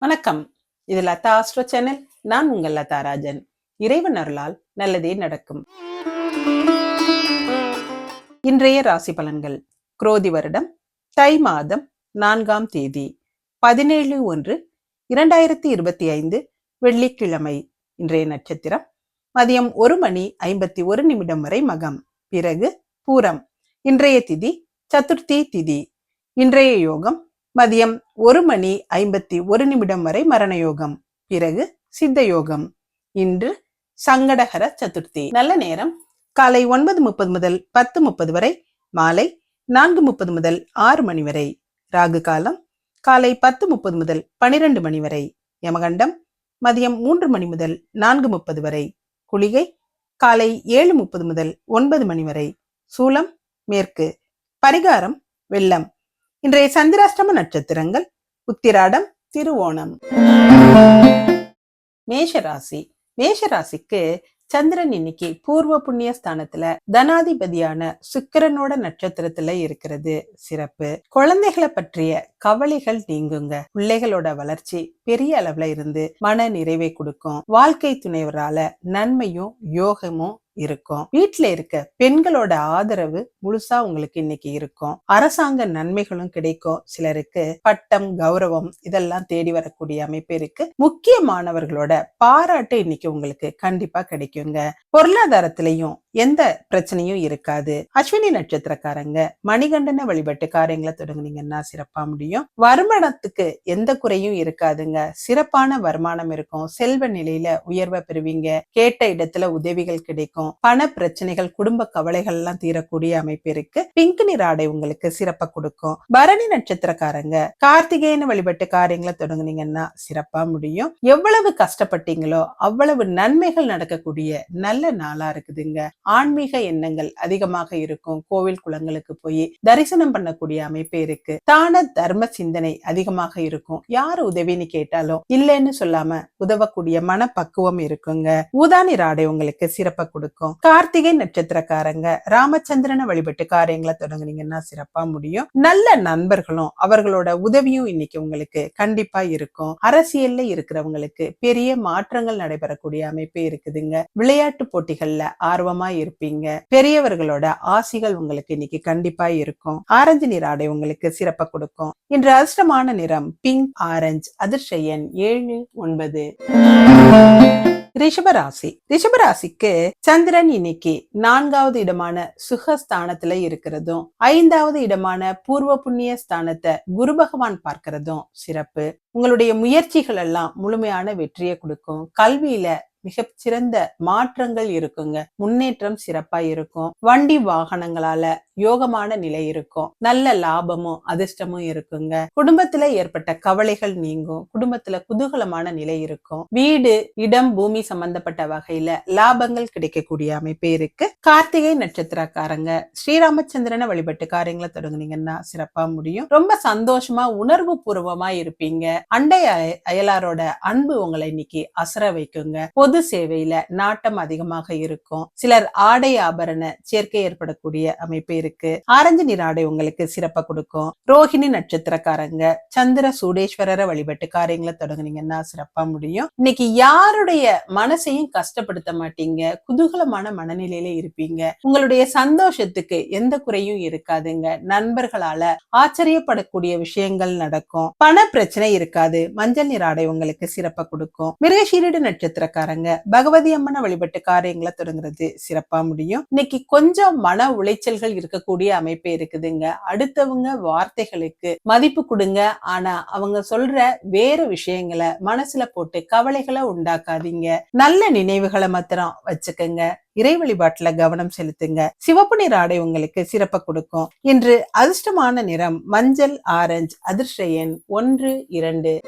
வணக்கம். இது Latha astro channel நான் உங்கள் லதா ராஜன். இறைவன் அருளால் நல்லதே நடக்கும். இன்றைய ராசி பலன்கள். குரோதி வருடம் தை மாதம் நான்காம் தேதி பதினேழு ஒன்று இரண்டாயிரத்தி இருபத்தி ஐந்து வெள்ளிக்கிழமை. இன்றைய நட்சத்திரம் மதியம் ஒரு மணி ஐம்பத்தி ஒரு நிமிடம் வரை மகம். பிறகு பூரம். இன்றைய திதி சதுர்த்தி திதி. இன்றைய யோகம் மதியம் ஒரு மணி ஐம்பத்தி ஒரு நிமிடம் வரை மரண யோகம் பிறகு சித்த யோகம் இன்று சங்கடகர சதுர்த்தி. நல்ல நேரம். காலை ஒன்பது முப்பது முதல் பத்து முப்பது வரை. மாலை நான்கு முப்பது முதல் ஆறு மணி வரை. ராகு காலம் காலை பத்து முப்பது முதல் பனிரெண்டு மணி வரை. யமகண்டம் மதியம் மூன்று மணி முதல் நான்கு முப்பது வரை. குளிகை காலை ஏழு முப்பது முதல் ஒன்பது மணி வரை. சூலம் மேற்கு. பரிகாரம் வெள்ளம். இன்றைய சந்திராஷ்டம நட்சத்திரங்கள் உத்திராடம் திருவோணம். மேஷராசி. மேஷராசிக்கு சந்திரன் இன்னைக்கு பூர்வ புண்ணிய ஸ்தானத்துல தனாதிபதியான சுக்கிரனோட நட்சத்திரத்துல இருக்கிறது. சிறப்பு. குழந்தைகளை பற்றிய கவலைகள் நீங்குங்க. பிள்ளைகளோட வளர்ச்சி பெரிய அளவுல இருந்து மன நிறைவை கொடுக்கும். வாழ்க்கை துணைவரால நன்மையும் யோகமும் இருக்கும். வீட்டுல இருக்க பெண்களோட ஆதரவு முழுசா உங்களுக்கு இன்னைக்கு இருக்கும். அரசாங்க நன்மைகளும் கிடைக்கும். சிலருக்கு பட்டம் கௌரவம் இதெல்லாம் தேடி வரக்கூடிய அமைப்பு இருக்கு. முக்கியமானவர்களோட பாராட்டு இன்னைக்கு உங்களுக்கு கண்டிப்பா கிடைக்குங்க. பொருளாதாரத்திலையும் எந்த பிரச்சனையும் இருக்காது. அஸ்வினி நட்சத்திரக்காரங்க மணிகண்டன வழிபட்டு காரியங்களை தொடங்குனீங்கன்னா சிறப்பா முடியும். வருமானத்துக்கு எந்த குறையும் இருக்காதுங்க. சிறப்பான வருமானம் இருக்கும். செல்வ நிலையில உயர்வை பெறுவீங்க. கேட்ட இடத்துல உதவிகள் கிடைக்கும். பண பிரச்சனைகள் குடும்ப கவலைகள் எல்லாம் தீரக்கூடிய அமைப்பு இருக்கு. பிங்க் நிற ஆடை உங்களுக்கு சிறப்ப கொடுக்கும். பரணி நட்சத்திரக்காரங்க கார்த்திகேயன வழிபட்டு காரியங்களை தொடங்குனீங்கன்னா சிறப்பா முடியும். எவ்வளவு கஷ்டப்பட்டீங்களோ அவ்வளவு நன்மைகள் நடக்கக்கூடிய நல்ல நாளா இருக்குதுங்க. ஆன்மீக எண்ணங்கள் அதிகமாக இருக்கும். கோவில் குளங்களுக்கு போய் தரிசனம் பண்ணக்கூடிய அமைப்பு இருக்கு. தான தர்ம சிந்தனை அதிகமாக இருக்கும். யாரு உதவின்னு கேட்டாலும் இல்லைன்னு சொல்லாம உதவக்கூடிய மனப்பக்குவம் இருக்குங்க. ஊதானி ராடை உங்களுக்கு சிறப்ப கொடுக்கும். கார்த்திகை நட்சத்திரக்காரங்க ராமச்சந்திரனை வழிபட்டு காரியங்களை தொடங்குனீங்கன்னா சிறப்பா முடியும். நல்ல நண்பர்களும் அவர்களோட உதவியும் இன்னைக்கு உங்களுக்கு கண்டிப்பா இருக்கும். அரசியல்ல இருக்கிறவங்களுக்கு பெரிய மாற்றங்கள் நடைபெறக்கூடிய அமைப்பு இருக்குதுங்க. விளையாட்டு போட்டிகள்ல ஆர்வமா இருப்பீங்க. பெரியவர்களோட ஆசிகள் உங்களுக்கு இன்னைக்கு கண்டிப்பா இருக்கும். ஆரஞ்சு நிற ஆடை உங்களுக்கு சிறப்பா கொடுக்கும். இன்று அதிர்ஷ்டமான நிறம் பிங்க் ஆரஞ்சு அதிர்ஷ்ட எண் ஏழு ஒன்பது. ரிஷபராசி. ரிஷபராசிக்கு சந்திரன் இன்னைக்கு நான்காவது இடமான சுகஸ்தானத்துல இருக்கிறதும் ஐந்தாவது இடமான பூர்வ புண்ணிய ஸ்தானத்தை குரு பகவான் பார்க்கிறதும் சிறப்பு. உங்களுடைய முயற்சிகள் எல்லாம் முழுமையான வெற்றியை கொடுக்கும். கல்வியில மிகச்சிறந்த மாற்றங்கள் இருக்குங்க. முன்னேற்றம் சிறப்பா இருக்கும். வண்டி வாகனங்களால யோகமான நிலை இருக்கும். நல்ல லாபமும் அதிர்ஷ்டமும் இருக்குங்க. குடும்பத்துல ஏற்பட்ட கவலைகள் நீங்கும். குடும்பத்துல குதூகலமான நிலை இருக்கும். வீடு இடம் பூமி சம்பந்தப்பட்ட வகையில லாபங்கள் கிடைக்கக்கூடிய அமைப்பு இருக்கு. கார்த்திகை நட்சத்திரக்காரங்க ஸ்ரீராமச்சந்திரனை வழிபட்டு காரியங்களை தொடங்குனீங்கன்னா சிறப்பா முடியும். ரொம்ப சந்தோஷமா உணர்வு பூர்வமா இருப்பீங்க. அண்டை அய- அயலாரோட அன்பு உங்களை இன்னைக்கு அசர வைக்குங்க. பொது சேவையில நாட்டம் அதிகமாக இருக்கும். சிலர் ஆடை ஆபரண சேர்க்கை ஏற்படக்கூடிய அமைப்பு இருக்கு. ஆரஞ்சு நிற ஆடை உங்களுக்கு சிறப்பா கொடுக்கும். ரோஹிணி நட்சத்திரக்காரங்க சந்திர சூடேஸ்வரரை வழிபட்டு காரியங்களை தொடங்குனீங்கன்னா சிறப்பா முடியும். இன்னைக்கு யாருடைய மனசையும் கஷ்டப்படுத்த மாட்டீங்க. குதூகலமான மனநிலையில இருப்பீங்க. உங்களுடைய சந்தோஷத்துக்கு எந்த குறையும் இருக்காதுங்க. நண்பர்களால ஆச்சரியப்படக்கூடிய விஷயங்கள் நடக்கும். பண பிரச்சனை இருக்காது. மஞ்சள் நீராடை ஆடை உங்களுக்கு சிறப்பா கொடுக்கும். மிருகஷீரிடு நட்சத்திரக்காரங்க பகவதி அம்மனை வழிபட்டு காரியங்களை தொடங்குறது சிறப்பா முடியும். இன்னைக்கு கொஞ்சம் மன உளைச்சல்கள் இருக்கக்கூடிய அமைப்பே இருக்குதுங்க. அடுத்தவங்க வார்த்தைகளுக்கு மதிப்பு கொடுங்க. ஆனா அவங்க சொல்ற வேற விஷயங்களை மனசுல போட்டு கவலைகளை உண்டாக்காதீங்க. நல்ல நினைவுகளை மாத்திரம் வச்சுக்கோங்க. இறை வழிபாட்டுல கவனம் செலுத்துங்க. சிவப்பு நிற ஆடை உங்களுக்கு சிறப்ப கொடுக்கும். இன்று அதிர்ஷ்டமான நிறம் மஞ்சள் ஆரஞ்சு அதிர்ஷ்ட எண் ஒன்று இரண்டு.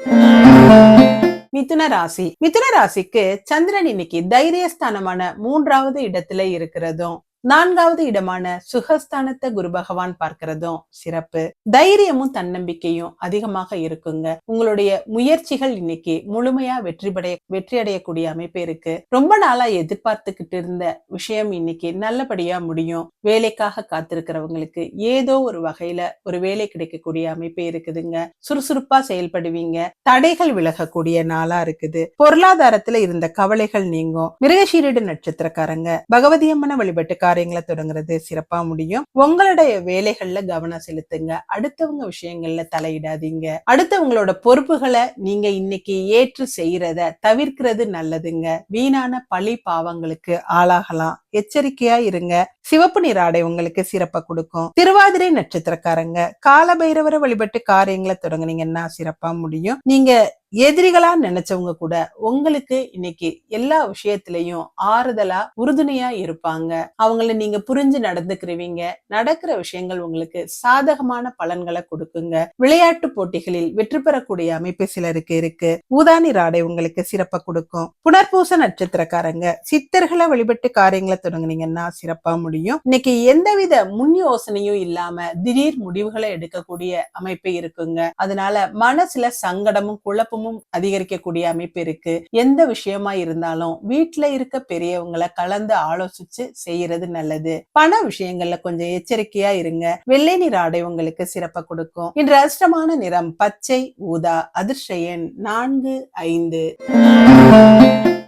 மிதுன ராசி. மிதுன ராசிக்கு சந்திரன் இன்னைக்கு தைரியஸ்தானமான மூன்றாவது இடத்துல இருக்கிறதும் நான்காவது இடமான சுகஸ்தானத்தை குரு பகவான் பார்க்கிறதும் சிறப்பு. தைரியமும் தன்னம்பிக்கையும் அதிகமாக இருக்குங்க. உங்களுடைய முயற்சிகள் இன்னைக்கு முழுமையா வெற்றி படைய வெற்றி அடையக்கூடிய அமைப்பு இருக்கு. ரொம்ப நாளா எதிர்பார்த்துக்கிட்டு இருந்த விஷயம் இன்னைக்கு நல்லபடியா முடியும். வேலைக்காக காத்திருக்கிறவங்களுக்கு ஏதோ ஒரு வகையில ஒரு வேலை கிடைக்கக்கூடிய அமைப்பு இருக்குதுங்க. சுறுசுறுப்பா செயல்படுவீங்க. தடைகள் விலகக்கூடிய நாளா இருக்குது. பொருளாதாரத்துல இருந்த கவலைகள் நீங்கும். மிருகசீரிடு நட்சத்திரக்காரங்க பகவதியம்மன வழிபட்டு காரியங்களை தொடங்குறது சிறப்பா முடியும். உங்களுடைய வேலைகள்ல கவனம் செலுத்துங்க. அடுத்தவங்க விஷயங்கள்ல தலையிடாதீங்க. அடுத்தவங்களோட பொறுப்புகளை நீங்க இன்னைக்கு ஏற்று செய்யறத தவிர்க்கிறது நல்லதுங்க. வீணான பழி பாவங்களுக்கு ஆளாகலாம். எச்சரிக்கையா இருங்க. சிவப்பு நிற ஆடை உங்களுக்கு சிறப்பை கொடுக்கும். திருவாதிரை நட்சத்திரக்காரங்க காலபைரவரை வழிபட்டு காரியங்களை தொடங்குனீங்கன்னா சிறப்பா முடியும். நீங்க எதிரிகளா நினைச்சவங்க கூட உங்களுக்கு இன்னைக்கு எல்லா விஷயத்திலையும் ஆறுதலா உறுதுணையா இருப்பாங்க. அவங்கள நீங்க புரிஞ்சு நடந்துக்கிறவீங்க நடக்கிற விஷயங்கள் உங்களுக்கு சாதகமான பலன்களை கொடுக்குங்க. விளையாட்டு போட்டிகளில் வெற்றி பெறக்கூடிய அமைப்பு சிலருக்கு இருக்கு. ஊதானி ராடை உங்களுக்கு சிறப்பை கொடுக்கும். புனர்பூச நட்சத்திரக்காரங்க சித்தர்களை வழிபட்டு காரியங்களை தொடங்குனீங்கன்னா சிறப்பா முடியும். இன்னைக்கு எந்தவித முன் யோசனையும் இல்லாம திடீர் முடிவுகளை எடுக்கக்கூடிய அமைப்பு இருக்குங்க. அதனால மனசுல சங்கடமும் குழப்பமும் அதிகரிக்கக்கூடிய அமைப்பு இருக்கு. எந்த விஷயமா இருந்தாலும் வீட்டுல இருக்க பெரியவங்களை கலந்து ஆலோசிச்சு செய்யறது நல்லது. பண விஷயங்கள்ல கொஞ்சம் எச்சரிக்கையா இருங்க. வெள்ளை நிற ஆடை உங்களுக்கு சிறப்பை கொடுக்கும். இன்று அதிர்ஷ்டமான நிறம் பச்சை ஊதா அதிர்ஷ்ட எண் நான்கு ஐந்து.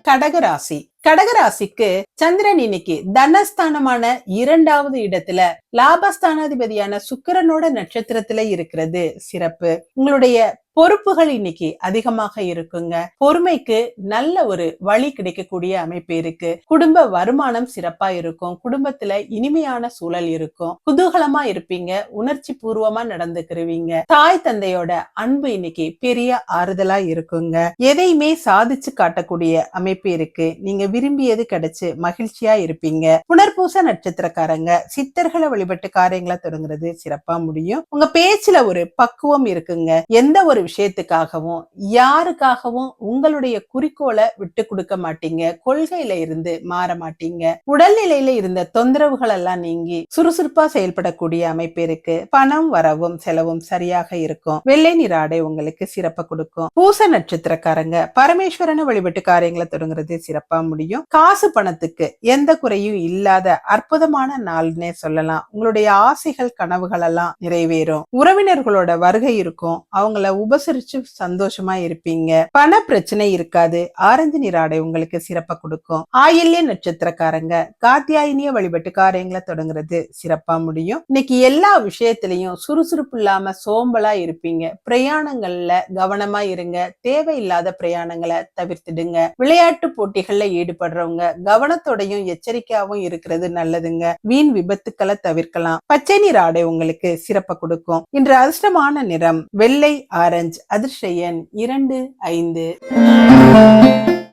கடகராசி கடகராசிக்கு சந்திரன் இன்னைக்கு தனஸ்தானமான இரண்டாவது இடத்துல லாபஸ்தானாதிபதியான சுக்கிரனோட நட்சத்திரத்துல இருக்கிறது. சிறப்பு. உங்களுடைய பொறுப்புகள் இன்னைக்கு அதிகமாக இருக்குங்க. பொறுமைக்கு நல்ல ஒரு வழி கிடைக்கக்கூடிய அமைப்பு இருக்கு. குடும்ப வருமானம் சிறப்பா இருக்கும். குடும்பத்துல இனிமையான சூழல் இருக்கும். குதூகலமா இருப்பீங்க. உணர்ச்சி பூர்வமா நடந்துக்கிருவீங்க. தாய் தந்தையோட அன்பு இன்னைக்கு பெரிய ஆறுதலா இருக்குங்க. எதையுமே சாதிச்சு காட்டக்கூடிய அமைப்பு இருக்கு. நீங்க விரும்பியது கிடைச்சு மகிழ்ச்சியா இருப்பீங்க. புனர்பூச நட்சத்திரக்காரங்க சித்தர்களை வழிபட்டு காரியங்களை தொடங்குறது சிறப்பா முடியும். உங்க பேச்சுல ஒரு பக்குவம் இருக்குங்க. எந்த ஒரு விஷயத்துக்காகவும் யாருக்காகவும் உங்களுடைய குறிக்கோளை விட்டு கொடுக்க மாட்டீங்க கொள்கையில இருந்து மாற மாட்டீங்க. உடல்நிலையில இருந்த தொந்தரவுகள் எல்லாம் நீங்கி சுறுசுறுப்பா செயல்படக்கூடிய அமைப்பு இருக்கு. பணம் வரவும் செலவும் சரியாக இருக்கும். வெள்ளை நிற ஆடை உங்களுக்கு சிறப்பை கொடுக்கும். பூச நட்சத்திரக்காரங்க பரமேஸ்வரனை வழிபட்டு காரியங்களை தொடங்குறது சிறப்பா முடியும். காசு பணத்துக்கு எந்த குறையும் இல்லாத அற்புதமான நாள்னே சொல்லலாம். உங்களுடைய ஆசைகள் கனவுகள் எல்லாம் நிறைவேறும். உறவினர்களோட வருகை இருக்கும். அவங்கள உபசரிச்சு சந்தோஷமா இருப்பீங்க. பண பிரச்சனை இருக்காது. ஆரஞ்சு நீராடை ஆடை உங்களுக்கு சிறப்பா கொடுக்கும். ஆயில்ய நட்சத்திரக்காரங்க காத்தியாயினிய வழிபட்டு காரியங்களை தொடங்குறது சிறப்பா முடியும். இன்னைக்கு எல்லா விஷயத்திலையும் சுறுசுறுப்பு இல்லாம சோம்பலா இருப்பீங்க. பிரயாணங்கள்ல கவனமா இருங்க. தேவையில்லாத பிரயாணங்களை தவிர்த்துடுங்க. விளையாட்டு போட்டிகள்ல ஈடுபடுறவங்க கவனத்தோடையும் எச்சரிக்கையாவும் இருக்கிறது நல்லதுங்க. வீண் விபத்துக்களை தவிர்க்கலாம். பச்சை நீர் ஆடை உங்களுக்கு சிறப்பா கொடுக்கும். இன்று அதிர்ஷ்டமான நிறம் வெள்ளை ஆரஞ்சு அதிர்ஷ்ட அதிர்ஷயன் இரண்டு ஐந்து.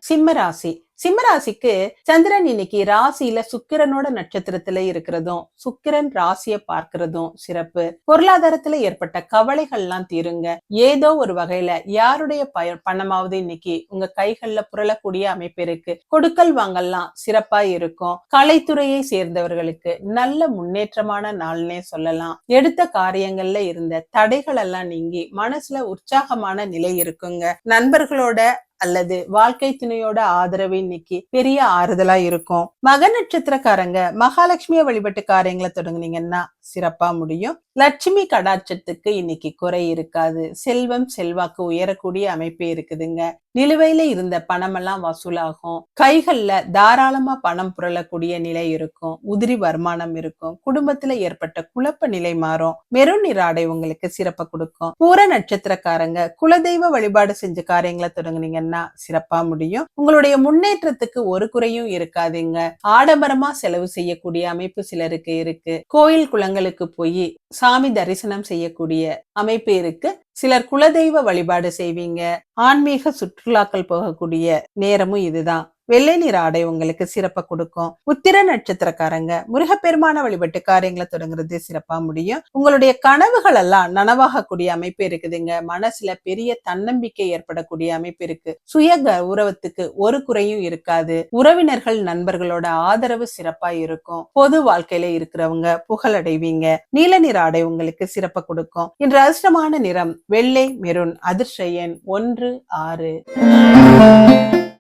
சிம்மராசி சிம்மராசிக்கு சந்திரன் இன்னைக்கு ராசியில சுக்கிரனோட நட்சத்திரத்துல இருக்கிறதும் சுக்கிரன் ராசிய பார்க்கிறதும் சிறப்பு. பொருளாதாரத்துல ஏற்பட்ட கவலைகள்லாம் தீருங்க. ஏதோ ஒரு வகையில யாருடைய பய பணமாவது இன்னைக்கு உங்க கைகள்ல புரளக்கூடிய அமைப்பு இருக்கு. கொடுக்கல் வாங்கல்லாம் சிறப்பா இருக்கும். கலைத்துறையை சேர்ந்தவர்களுக்கு நல்ல முன்னேற்றமான நாள்னே சொல்லலாம். எடுத்த காரியங்கள்ல இருந்த தடைகள் எல்லாம் நீங்கி மனசுல உற்சாகமான நிலை இருக்குங்க. நண்பர்களோட அல்லது வாழ்க்கை துணையோட ஆதரவு இன்னைக்கு பெரிய ஆறுதலா இருக்கும். மக நட்சத்திரக்காரங்க மகாலட்சுமிய வழிபட்டு காரியங்களை தொடங்குனீங்கன்னா சிறப்பா முடியும். லட்சுமி கடாட்சத்துக்கு இன்னைக்கு குறை இருக்காது. செல்வம் செல்வாக்கு உயரக்கூடிய அமைப்பு இருக்குதுங்க. நிலுவையில இருந்த பணமெல்லாம் வசூலாகும். கைகள்ல தாராளமா பணம் புரளக்கூடிய நிலை இருக்கும். உதிரி வருமானம் இருக்கும். குடும்பத்துல ஏற்பட்ட குழப்ப நிலை மாறும். மெருன் நிற ஆடை உங்களுக்கு சிறப்பை கொடுக்கும். பூர நட்சத்திரக்காரங்க குலதெய்வ வழிபாடு செஞ்ச காரியங்களை தொடங்குனீங்கன்னா சிறப்பா முடியும். உங்களுடைய முன்னேற்றத்துக்கு ஒரு குறையும் இருக்காதுங்க. ஆடம்பரமா செலவு செய்யக்கூடிய அமைப்பு சிலருக்கு இருக்கு. கோயில் குளங்களுக்கு போய் சாமி தரிசனம் செய்யக்கூடிய அமைப்பு இருக்கு. சிலர் குலதெய்வ வழிபாடு செய்வீங்க. ஆன்மீக சுற்றுலாக்கள் போகக்கூடிய நேரமும் இதுதான். வெள்ளை நிற ஆடை உங்களுக்கு சிறப்பை கொடுக்கும். உத்திர நட்சத்திரக்காரங்க முருகப்பெருமான வழிபட்டு காரியங்களை தொடங்குறது சிறப்பா முடியும். உங்களுடைய கனவுகள் எல்லாம் நனவாகக்கூடிய அமைப்பு இருக்குதுங்க. மனசுல பெரிய தன்னம்பிக்கை ஏற்படக்கூடிய அமைப்பு இருக்கு. சுய உறவத்துக்கு ஒரு குறையும் இருக்காது. உறவினர்கள் நண்பர்களோட ஆதரவு சிறப்பா இருக்கும். பொது வாழ்க்கையில இருக்கிறவங்க புகழடைவீங்க. நீல நிற ஆடை உங்களுக்கு சிறப்பை கொடுக்கும். இன்று அதிர்ஷ்டமான நிறம் வெள்ளை மெருன் அதிர்ஷயன் ஒன்று ஆறு.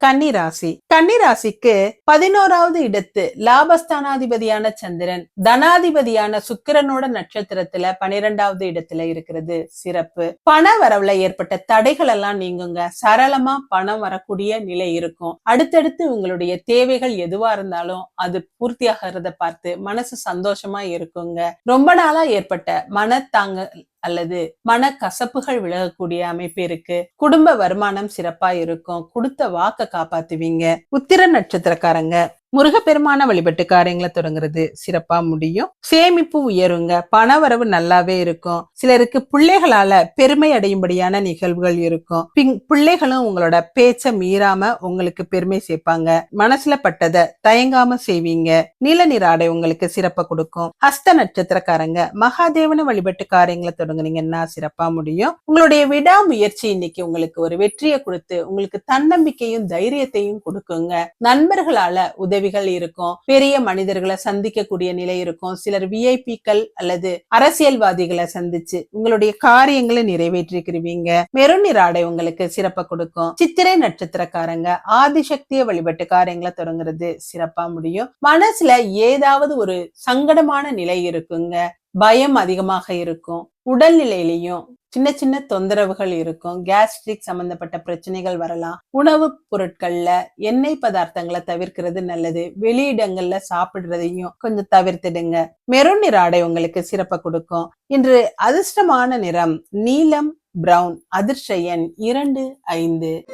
கன்னிராசி. கன்னிராசிக்கு பதினோராவது இடத்து லாபஸ்தானாதிபதியான சந்திரன் தனாதிபதியான சுக்கிரனோட நட்சத்திரத்துல பனிரெண்டாவது இடத்துல இருக்கிறது. சிறப்பு. பண வரவுல ஏற்பட்ட தடைகள் எல்லாம் நீங்குங்க. சரளமா பணம் வரக்கூடிய நிலை இருக்கும். அடுத்தடுத்து உங்களுடைய தேவைகள் எதுவா இருந்தாலும் அது பூர்த்தியாகிறத பார்த்து மனசு சந்தோஷமா இருக்குங்க. ரொம்ப நாளா ஏற்பட்ட மன தாங்க அல்லது மன கசப்புகள் விலகக்கூடிய அமைப்பு இருக்கு. குடும்ப வருமானம் சிறப்பா இருக்கும். கொடுத்த வாக்க காப்பாத்துவீங்க. உத்திர நட்சத்திரக்காரங்க முருகப்பெருமான வழிபட்டு காரியங்களை தொடங்குறது சிறப்பா முடியும். சேமிப்பு உயருங்க. பணவரவு நல்லாவே இருக்கும். சிலருக்கு பிள்ளைகளால பெருமை அடையும்படியான நிகழ்வுகள் இருக்கும். பின் பிள்ளைகளும் உங்களோட பேச்ச மீறாம உங்களுக்கு பெருமை சேர்ப்பாங்க. மனசுல பட்டதை தயங்காம செய்வீங்க. நீல நிற ஆடை உங்களுக்கு சிறப்பை கொடுக்கும். ஹஸ்த நட்சத்திரக்காரங்க மகாதேவன வழிபட்டு காரியங்களை தொடங்குனீங்கன்னா சிறப்பா முடியும். உங்களுடைய விடாமுயற்சி இன்னைக்கு உங்களுக்கு ஒரு வெற்றியை கொடுத்து உங்களுக்கு தன்னம்பிக்கையும் தைரியத்தையும் கொடுக்குங்க. நண்பர்களால உதவி உதவிகள் இருக்கும். பெரிய மனிதர்களை சந்திக்கக்கூடிய நிலை இருக்கும். சிலர் விஐபிக்கள் அல்லது அரசியல்வாதிகளை சந்திச்சு உங்களுடைய காரியங்களை நிறைவேற்றிக்கிருவீங்க மெருன் ஆடை உங்களுக்கு சிறப்பை கொடுக்கும். சித்திரை நட்சத்திரக்காரங்க ஆதிசக்திய வழிபட்டு காரியங்களை தொடங்குறது சிறப்பா முடியும். மனசுல ஏதாவது ஒரு சங்கடமான நிலை இருக்குங்க. பயம் அதிகமாக இருக்கும். உடல்நிலையிலையும் சின்ன சின்ன தொந்தரவுகள் இருக்கும் கேஸ்ட்ரிக் சம்பந்தப்பட்ட பிரச்சனைகள் வரலாம் உணவு பொருட்கள்ல எண்ணெய் பதார்த்தங்களை தவிர்க்கிறது நல்லது வெளியிடங்கள்ல சாப்பிடுறதையும் கொஞ்சம் தவிர்த்திடுங்க. மெரூன் நிற ஆடை உங்களுக்கு சிறப்பை கொடுக்கும். இன்று அதிர்ஷ்டமான நிறம் நீலம் பிரவுன் அதிர்ஷயன் எண் இரண்டு ஐந்து.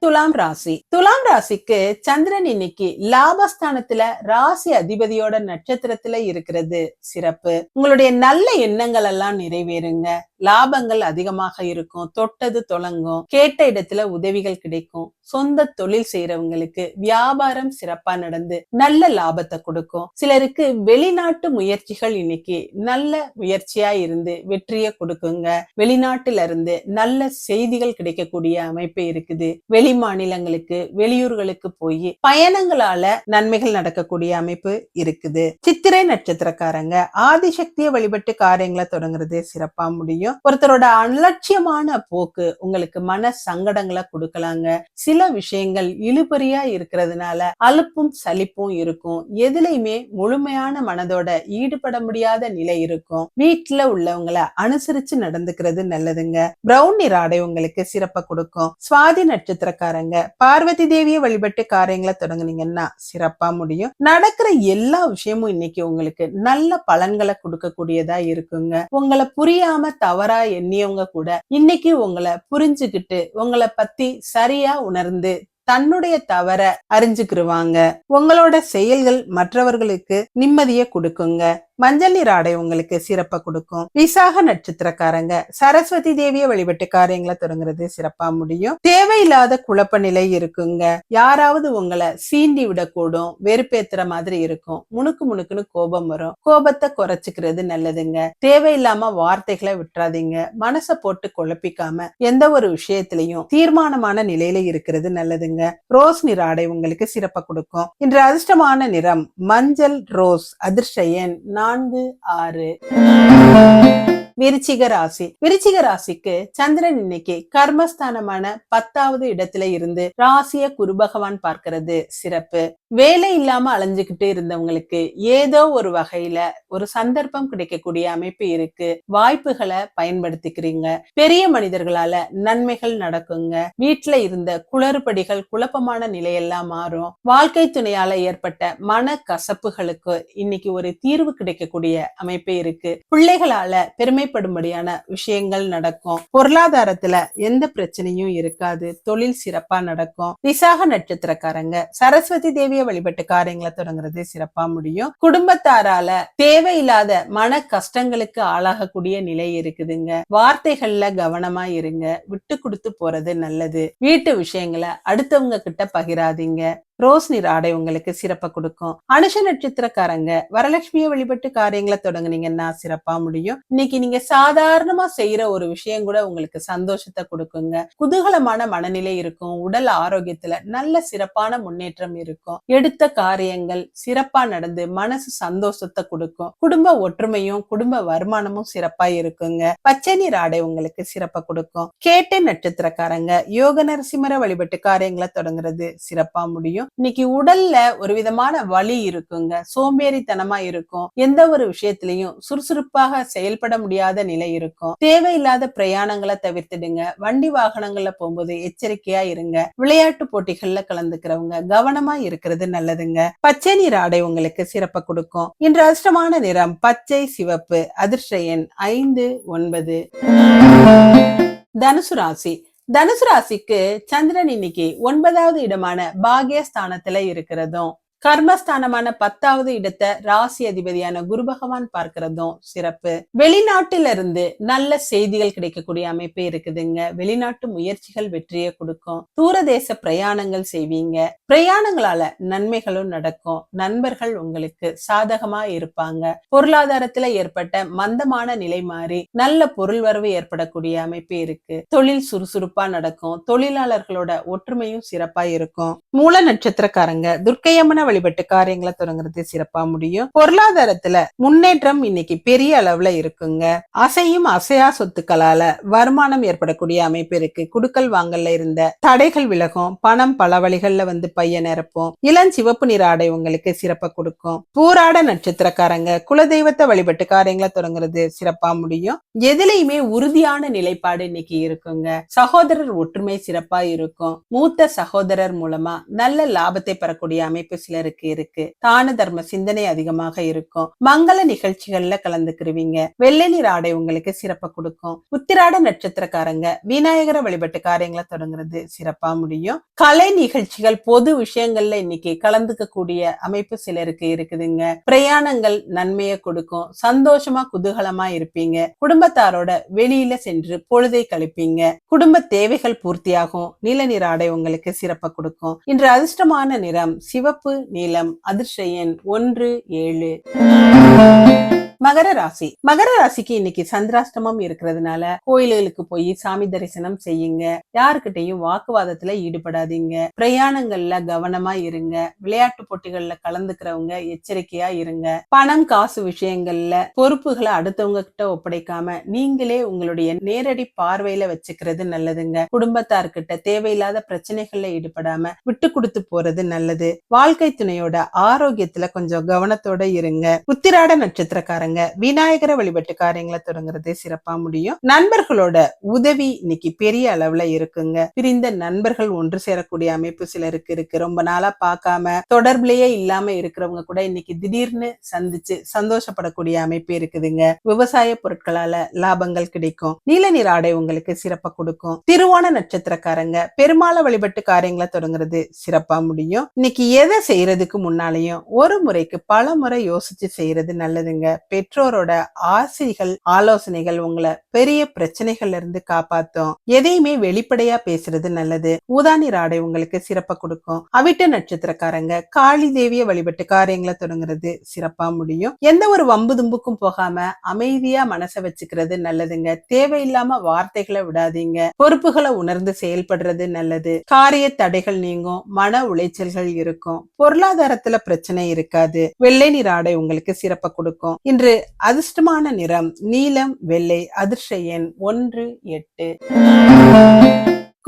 துலாம் ராசி. துலாம் ராசிக்கு சந்திரன் இன்னைக்கு லாபஸ்தானத்துல ராசி அதிபதியோட நட்சத்திரத்துல இருக்கிறது. சிறப்பு. உங்களுடைய நல்ல எண்ணங்கள் எல்லாம் நிறைவேறுங்க. லாபங்கள் அதிகமாக இருக்கும் தொட்டது தொடங்கும் கேட்ட இடத்துல உதவிகள் கிடைக்கும். சொந்த தொழில் செய்யறவங்களுக்கு வியாபாரம் சிறப்பா நடந்து நல்ல லாபத்தை கொடுக்கும். சிலருக்கு வெளிநாட்டு முயற்சிகள் இன்னைக்கு நல்ல முயற்சியா இருந்து வெற்றியை கொடுக்குங்க. வெளிநாட்டுல இருந்து நல்ல செய்திகள் கிடைக்கக்கூடிய அமைப்பு இருக்குது. வெளி மாநிலங்களுக்கு வெளியூர்களுக்கு போய் பயணங்களால நன்மைகள் நடக்கக்கூடிய அமைப்பு இருக்குது. சித்திரை நட்சத்திரக்காரங்க ஆதிசக்தியை வழிபட்டு காரியங்களை தொடங்குறது சிறப்பா முடியும். ஒருத்தரோட அலட்சியமான போக்கு உங்களுக்கு மன சங்கடங்களை கொடுக்கலாங்க. சில விஷயங்கள் இழுபறியா இருக்கிறதுனால அலுப்பும் சலிப்பும் இருக்கும். எதுலையுமே முழுமையான மனதோட ஈடுபட முடியாத நிலை இருக்கும். வீட்டுல உள்ளவங்களை அனுசரிச்சு நடந்துக்கிறது நல்லதுங்க. பிரவுன் நிற ஆடை உங்களுக்கு சிறப்பை கொடுக்கும். சுவாதி நட்சத்திரக்காரங்க பார்வதி தேவியை வழிபட்டு காரியங்களை தொடங்குனீங்கன்னா சிறப்பா முடியும். நடக்கிற எல்லா விஷயமும் இன்னைக்கு உங்களுக்கு நல்ல பலன்களை கொடுக்கக்கூடியதா இருக்குங்க. உங்களை புரியாம தவறா எண்ணியவங்க கூட இன்னைக்கு உங்களை புரிஞ்சுக்கிட்டு உங்களை பத்தி சரியா உணர்ந்து தன்னுடைய தவற அறிஞ்சுக்கிருவாங்க. உங்களோட செயல்கள் மற்றவர்களுக்கு நிம்மதியை கொடுக்குங்க. மஞ்சள் நீர் ஆடை உங்களுக்கு சிறப்பை கொடுக்கும். விசாக நட்சத்திரக்காரங்க சரஸ்வதி தேவிய வழிபட்டு காரியங்களை தொடங்குறது சிறப்பா முடியும். தேவையில்லாத குழப்ப நிலை இருக்குங்க. யாராவது உங்களை சீண்டி விடக்கூடும் வெறுப்பேத்துற மாதிரி இருக்கும். முணுக்கு முணுக்குன்னு கோபம் வரும். கோபத்தை குறைச்சிக்கிறது நல்லதுங்க. தேவையில்லாம வார்த்தைகளை விட்டுறாதீங்க. மனசை போட்டு குழப்பிக்காம எந்த ஒரு விஷயத்திலையும் தீர்மானமான நிலையில இருக்கிறது நல்லதுங்க. ரோஸ் நிற ஆடை உங்களுக்கு சிறப்பை கொடுக்கும். இன்று அதிர்ஷ்டமான நிறம் மஞ்சள் ரோஸ். அதிர்ஷ்ட எண் நான்கு ஆறு. விருச்சிக ராசி. விருச்சிக ராசிக்கு சந்திரன் இன்னைக்கு கர்மஸ்தானமான பத்தாவது இடத்துல இருந்து ராசிய குரு பகவான் பார்க்கிறது சிறப்பு. வேலை இல்லாம அலைஞ்சுக்கிட்டு இருந்தவங்களுக்கு ஏதோ ஒரு வகையில ஒரு சந்தர்ப்பம் கிடைக்கக்கூடிய அமைப்பு இருக்கு. வாய்ப்புகளை பயன்படுத்திக்கிறீங்க. பெரிய மனிதர்களால நன்மைகள் நடக்குங்க. வீட்டுல இருந்த குளறுபடிகள் குழப்பமான நிலையெல்லாம் மாறும். வாழ்க்கை துணையால ஏற்பட்ட மன கசப்புகளுக்கு இன்னைக்கு ஒரு தீர்வு கிடைக்கக்கூடிய அமைப்பு இருக்கு. பிள்ளைகளால பெருமை தேவைப்படும்படியான விஷயங்கள் நடக்கும். பொருளாதாரத்துல எந்த பிரச்சனையும் இருக்காது. தொழில் சிறப்பா நடக்கும். விசாக நட்சத்திரக்காரங்க சரஸ்வதி தேவிய வழிபட்டு காரியங்களை தொடங்குறது சிறப்பா முடியும். குடும்பத்தாரால தேவையில்லாத மன கஷ்டங்களுக்கு ஆளாகக்கூடிய நிலை இருக்குதுங்க. வார்த்தைகள்ல கவனமா இருங்க. விட்டு கொடுத்து போறது நல்லது. வீட்டு விஷயங்களை அடுத்தவங்க கிட்ட பகிராதீங்க. ரோஸ் நிற ஆடை உங்களுக்கு சிறப்பை கொடுக்கும். அனுஷ நட்சத்திரக்காரங்க வரலட்சுமியை வழிபட்டு காரியங்களை தொடங்குனீங்கன்னா சிறப்பா முடியும். இன்னைக்கு நீங்க சாதாரணமா செய்யற ஒரு விஷயம் கூட உங்களுக்கு சந்தோஷத்தை கொடுக்குங்க. குதூகலமான மனநிலை இருக்கும். உடல் ஆரோக்கியத்துல நல்ல சிறப்பான முன்னேற்றம் இருக்கும். எடுத்த காரியங்கள் சிறப்பா நடந்து மனசு சந்தோஷத்தை கொடுக்கும். குடும்ப ஒற்றுமையும் குடும்ப வருமானமும் சிறப்பா இருக்குங்க. பச்சை நீர் ஆடை உங்களுக்கு சிறப்பை கொடுக்கும். கேட்டை நட்சத்திரக்காரங்க யோக நரசிம்மர வழிபட்டு காரியங்களை தொடங்குறது சிறப்பா முடியும். இன்னைக்கு உடல்ல ஒரு விதமான வலி இருக்குங்க. சோம்பேறித்தனமா இருக்கும். எந்த ஒரு விஷயத்திலையும் சுறுசுறுப்பாக செயல்பட முடியாத நிலை இருக்கும். தேவையில்லாத பிரயாணங்களை தவிர்த்துடுங்க. வண்டி வாகனங்கள்ல போகும்போது எச்சரிக்கையா இருங்க. விளையாட்டு போட்டிகள்ல கலந்துக்கிறவங்க கவனமா இருக்கிறது நல்லதுங்க. பச்சை நீர் ஆடை உங்களுக்கு சிறப்பை கொடுக்கும். இன்று அதிர்ஷ்டமான நிறம் பச்சை சிவப்பு. அதிர்ஷ்ட எண் ஐந்து ஒன்பது. தனுசு ராசி. தனுசு ராசிக்கு சந்திரன் இன்னைக்கு ஒன்பதாவது இடமான பாகியஸ்தானத்துல இருக்கிறதும் கர்மஸ்தானமான பத்தாவது இடத்தை ராசி அதிபதியான குரு பகவான் பார்க்கிறதும் சிறப்பு. வெளிநாட்டில இருந்து நல்ல செய்திகள் கிடைக்கக்கூடிய அமைப்பு இருக்குதுங்க. வெளிநாட்டு முயற்சிகள் வெற்றியை கொடுக்கும். தூரதேச பிரயாணங்கள் செய்வீங்க. பிரயாணங்களால நன்மைகளும் நடக்கும். நண்பர்கள் உங்களுக்கு சாதகமா இருப்பாங்க. பொருளாதாரத்துல ஏற்பட்ட மந்தமான நிலை மாறி நல்ல பொருள் வரவு ஏற்படக்கூடிய அமைப்பு இருக்கு. தொழில் சுறுசுறுப்பா நடக்கும். தொழிலாளர்களோட ஒற்றுமையும் சிறப்பா இருக்கும். மூல நட்சத்திரக்காரங்க துர்க்கையம்மன வழிபட்டு காரியங்களை தொடங்குறது சிறப்பா முடியும். பொருளாதாரத்துல முன்னேற்றம் இன்னைக்கு பெரிய அளவுல இருக்குங்க. அசையும் அசையா சொத்துக்களால வருமானம் ஏற்படக்கூடிய அமைப்பு இருக்கு. குடுக்கல் வாங்கல்ல இருந்த தடைகள் விலகும். பணம் பல வழிகள்ல வந்து பைய நிரப்பும் இளஞ்சிவப்பு நிற ஆடை உங்களுக்கு சிறப்பை கொடுக்கும். பூராட நட்சத்திரக்காரங்க குலதெய்வத்தை வழிபட்டு காரியங்களை தொடங்குறது சிறப்பா முடியும். எதுலையுமே உறுதியான நிலைப்பாடு இன்னைக்கு இருக்குங்க. சகோதரர் ஒற்றுமை சிறப்பா இருக்கும். மூத்த சகோதரர் மூலமா நல்ல லாபத்தை பெறக்கூடிய அமைப்பு சில சிலருக்கு இருக்கு. தான தர்ம சிந்தனை அதிகமாக இருக்கும். மங்கள நிகழ்ச்சிகள்ல கலந்துக்கிருவீங்க. வெள்ளை நீர் ஆடை உங்களுக்கு சிறப்பை கொடுக்கும். உத்திராட நட்சத்திரக்காரங்க விநாயகரை வழிபட்டு காரியங்களை தொடங்குறது சிறப்பா முடியும். கலை நிகழ்ச்சிகள் பொது விஷயங்கள்ல இன்னைக்கு கலந்துக்க கூடிய அமைப்பு சிலருக்கு இருக்குதுங்க. பிரயாணங்கள் நன்மையை கொடுக்கும். சந்தோஷமா குதூகலமா இருப்பீங்க. குடும்பத்தாரோட வெளியில சென்று பொழுதை கழிப்பீங்க. குடும்ப தேவைகள் பூர்த்தியாகும். நீல நிற ஆடை உங்களுக்கு சிறப்ப கொடுக்கும். இன்று அதிர்ஷ்டமான நிறம் சிவப்பு நீளம் அதிர்ஷயன் ஒன்று ஏழு. மகர ராசி. மகர ராசிக்கு இன்னைக்கு சந்திராஷ்டமம் இருக்கிறதுனால கோயில்களுக்கு போய் சாமி தரிசனம் செய்யுங்க. யாருக்கிட்டையும் வாக்குவாதத்துல ஈடுபடாதீங்க. பிரயாணங்கள்ல கவனமா இருங்க. விளையாட்டு போட்டிகள்ல கலந்துக்கிறவங்க எச்சரிக்கையா இருங்க. பணம் காசு விஷயங்கள்ல பொறுப்புகளை அடுத்தவங்க கிட்ட ஒப்படைக்காம நீங்களே உங்களுடைய நேரடி பார்வையில வச்சுக்கிறது நல்லதுங்க. குடும்பத்தார்கிட்ட தேவையில்லாத பிரச்சனைகள்ல ஈடுபடாம விட்டு கொடுத்து போறது நல்லது. வாழ்க்கை துணையோட ஆரோக்கியத்துல கொஞ்சம் கவனத்தோட இருங்க. உத்திராட நட்சத்திரக்காரங்க விநாயகரை வழிபட்டு காரியங்களை தொடங்குறது சிறப்பா முடியும். நண்பர்களோட உதவி இன்னைக்கு பெரிய அளவுல இருக்குங்க. பிரிந்த நண்பர்கள் ஒன்று சேரக்கூடிய அமைப்பு சிலருக்கு இருக்கு. ரொம்ப நாளா பார்க்காம தொடர்புலயே இல்லாம இருக்கிறவங்க கூட இன்னைக்கு திடீர்னு சந்திச்சு சந்தோஷப்படக்கூடிய அமைப்பு இருக்குதுங்க. விவசாய பொருட்களால லாபங்கள் கிடைக்கும். நீல நீர் ஆடை உங்களுக்கு சிறப்பா கொடுக்கும். திருவோண நட்சத்திரக்காரங்க பெருமாளை வழிபட்டு காரியங்களை தொடங்குறது சிறப்பா முடியும். இன்னைக்கு எதை செய்யறதுக்கு முன்னாலையும் ஒரு முறைக்கு பல முறை யோசிச்சு செய்யறது நல்லதுங்க. பெற்றோரோட ஆசைகள் ஆலோசனைகள் உங்களை பெரிய பிரச்சனைகள்ல இருந்து காப்பாத்தும். எதையுமே வெளிப்படையா பேசுறது நல்லது. ஊதானி ராடை உங்களுக்கு சிறப்பா கொடுக்கும். அவிட்ட நட்சத்திரக்காரங்க காளி தேவிய வழிபட்டு காரியங்களை தொடங்குறது சிறப்பா முடியும். எந்த ஒரு வம்பு தும்புக்கும் போகாம அமைதியா மனசை வச்சுக்கிறது நல்லதுங்க. தேவையில்லாம வார்த்தைகளை விடாதீங்க. பொறுப்புகளை உணர்ந்து செயல்படுறது நல்லது. காரிய தடைகள் நீங்கும். மன உளைச்சல்கள் இருக்கும். பொருளாதாரத்துல பிரச்சனை இருக்காது. வெள்ளை நீர் ஆடை உங்களுக்கு சிறப்பா கொடுக்கும். இன்று அதிர்ஷ்டமான நிறம் நீலம் வெள்ளை அதிர்ஷ்ட எண் ஒன்று எட்டு.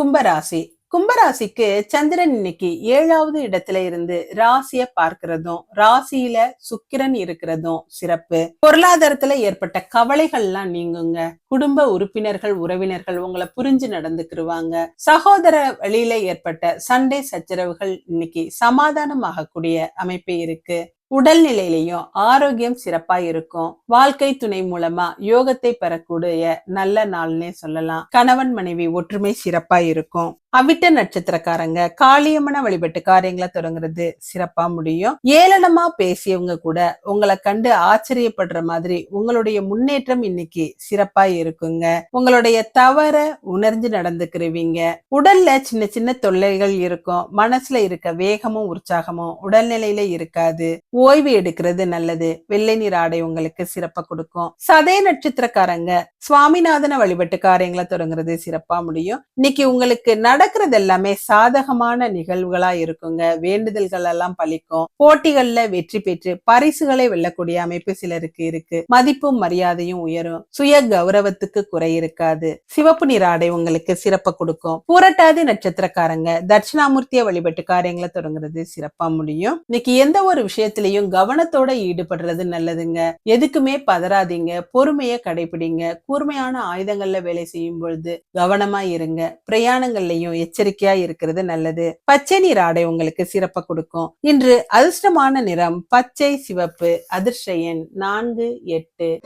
கும்பராசி. கும்பராசிக்கு சந்திரன் இன்னைக்கு ஏழாவது இடத்துல இருந்து ராசிய பார்க்கிறதும் ராசியில சுக்கிரன் இருக்கிறதும் சிறப்பு. பொருளாதாரத்துல ஏற்பட்ட கவலைகள்லாம் நீங்குங்க. குடும்ப உறுப்பினர்கள் உறவினர்கள் உங்களை புரிஞ்சு நடந்துக்கிருவாங்க. சகோதர வழியில ஏற்பட்ட சண்டை சச்சரவுகள் இன்னைக்கு சமாதானமாகக்கூடிய அமைப்பு இருக்கு. உடல் நிலையிலையும் ஆரோக்கியம் சிறப்பா இருக்கும். வாழ்க்கை துணை மூலமா யோகத்தை பெறக்கூடிய நல்ல நாள்னே சொல்லலாம். கணவன் மனைவி ஒற்றுமை சிறப்பா இருக்கும். அவிட்ட நட்சத்திரக்காரங்க காளியம்மன வழிபட்டு காரியங்களை தொடங்குறது சிறப்பா முடியும். ஏளனமா பேசியவங்க கூட உங்களை கண்டு ஆச்சரியப்படுற மாதிரி உங்களுடைய முன்னேற்றம் இன்னைக்கு சிறப்பா இருக்குங்க. உங்களுடைய தவற உணர்ந்து நடந்துக்கிறவீங்க உடல்ல சின்ன சின்ன தொல்லைகள் இருக்கும். மனசுல இருக்க வேகமும் உற்சாகமும் உடல்நிலையில இருக்காது. ஓய்வு எடுக்கிறது நல்லது. வெள்ளை நீர் ஆடை உங்களுக்கு சிறப்பா கொடுக்கும். சதய நட்சத்திரக்காரங்க சுவாமிநாதன வழிபட்டு காரியங்களை தொடங்குறது சிறப்பா முடியும். இன்னைக்கு உங்களுக்கு நடக்கிறது எல்லாமே சாதகமான நிகழ்வுகளா இருக்குங்க. வேண்டுதல்கள் எல்லாம் பலிக்கும். போட்டிகள்ல வெற்றி பெற்று பரிசுகளை வெல்லக்கூடிய அமைப்பு சிலருக்கு இருக்கு. மதிப்பும் மரியாதையும் உயரும். சுய கௌரவத்துக்கு குறை இருக்காது. சிவப்பு நிற ஆடை உங்களுக்கு சிறப்ப கொடுக்கும். புரட்டாதி நட்சத்திரக்காரங்க தட்சிணாமூர்த்திய வழிபட்டு காரியங்களை தொடங்குறது சிறப்பா முடியும். இன்னைக்கு எந்த ஒரு விஷயத்திலையும் கவனத்தோட ஈடுபடுறது நல்லதுங்க. எதுக்குமே பதறாதீங்க. பொறுமைய கடைபிடிங்க. கூர்மையான ஆயுதங்கள்ல வேலை செய்யும் பொழுது கவனமா இருங்க. பிரயாணங்கள்லயும் எச்சரிக்கையா இருக்கிறது நல்லது. பச்சை நீர் ஆடை உங்களுக்கு சிறப்ப கொடுக்கும். இன்று அதிர்ஷ்டமான நிறம் பச்சை சிவப்பு அதிர்ஷ்ட எண் நான்கு எட்டு.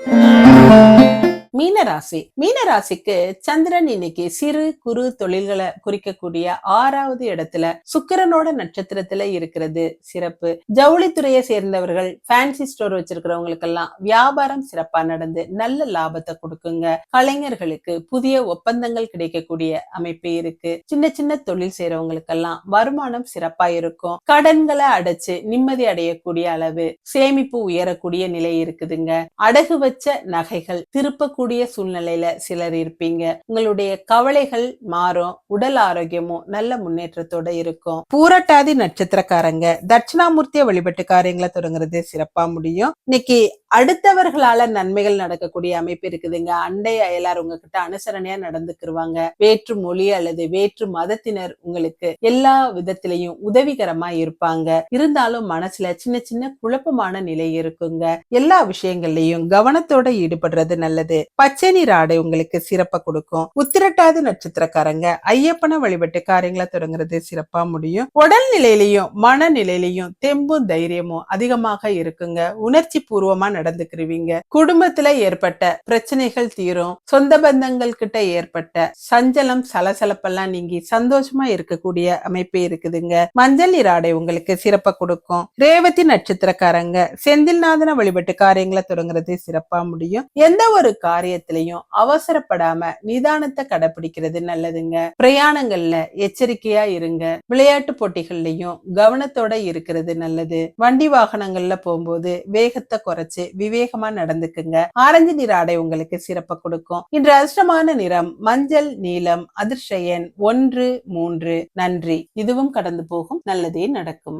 மீனராசி. மீனராசிக்கு சந்திரன் இன்னைக்கு சிறு குறு தொழில்களை குறிக்கக்கூடிய ஆறாவது இடத்துல சுக்கிரனோட நட்சத்திரத்துல இருக்கிறது சிறப்பு. ஜவுளித்துறையை சேர்ந்தவர்கள் ஃபேன்சி ஸ்டோர் வச்சிருக்கிறவங்களுக்கெல்லாம் வியாபாரம் சிறப்பா நடந்து நல்ல லாபத்தை கொடுக்குங்க. கலைஞர்களுக்கு புதிய ஒப்பந்தங்கள் கிடைக்கக்கூடிய அமைப்பு இருக்கு. சின்ன சின்ன தொழில் செய்யறவங்களுக்கெல்லாம் வருமானம் சிறப்பா இருக்கும். கடன்களை அடைச்சு நிம்மதி அடையக்கூடிய அளவு சேமிப்பு உயரக்கூடிய நிலை இருக்குதுங்க. அடகு வச்ச நகைகள் திருப்பக்கூடிய சூழ்நிலையில சிலர் இருப்பீங்க. உங்களுடைய கவலைகள் மாறும் உடல் ஆரோக்கியமும் நல்ல முன்னேற்றத்தோட இருக்கும். பூரட்டாதி நட்சத்திரக்காரங்க தட்சிணாமூர்த்திய வழிபட்டு காரியங்களை தொடங்குறது சிறப்பா முடியும். இன்னைக்கு அடுத்தவர்களால நன்மைகள் நடக்கக்கூடிய அமைப்பு இருக்குதுங்க. அண்டை அயலார் உங்ககிட்ட அனுசரணையா நடந்துக்கிருவாங்க. வேற்று மொழி அல்லது வேற்று மதத்தினர் உங்களுக்கு எல்லா விதத்திலையும் உதவிகரமா இருப்பாங்க. இருந்தாலும் மனசுல சின்ன சின்ன குழப்பமான நிலை இருக்குங்க. எல்லா விஷயங்கள்லயும் கவனத்தோட ஈடுபடுறது நல்லது. பச்சை நீர் ஆடை உங்களுக்கு சிறப்பா கொடுக்கும். உத்திரட்டாத நட்சத்திரக்காரங்க ஐயப்பன வழிபட்டு காரியங்களை தொடங்குறது சிறப்பா முடியும். உடல் நிலையிலையும் மனநிலையிலையும் தெம்பும் தைரியமும் அதிகமாக இருக்குங்க. உணர்ச்சி பூர்வமா நடந்துக்கிருவீங்க. குடும்பத்துல ஏற்பட்ட பிரச்சனைகள் தீரும். சொந்த பந்தங்கள் கிட்ட ஏற்பட்ட சஞ்சலம் சலசலப்பெல்லாம் நீங்கி சந்தோஷமா இருக்கக்கூடிய அமைப்பு இருக்குதுங்க. மஞ்சள் நீர் ஆடை உங்களுக்கு சிறப்ப கொடுக்கும். ரேவதி நட்சத்திரக்காரங்க செந்தில்நாதன வழிபட்டு காரியங்களை தொடங்குறது சிறப்பா முடியும். எந்த ஒரு காரியத்திலையும் அவசரப்படாம நிதானத்தை கடைபிடிக்கிறது நல்லதுங்க. பிரயாணங்கள்ல எச்சரிக்கையா இருங்க. விளையாட்டு போட்டிகள்லயும் கவனத்தோட இருக்கிறது நல்லது. வண்டி வாகனங்கள்ல போகும்போது வேகத்தை குறைச்சு விவேகமா நடந்துக்குங்க. ஆரஞ்சு நிற ஆடை உங்களுக்கு சிறப்பு கொடுக்கும். இன்று அதிர்ஷ்டமான நிறம் மஞ்சள் நீலம் அதிர்ஷயன் ஒன்று மூன்று. நன்றி. இதுவும் கடந்து போகும். நல்லதே நடக்கும்.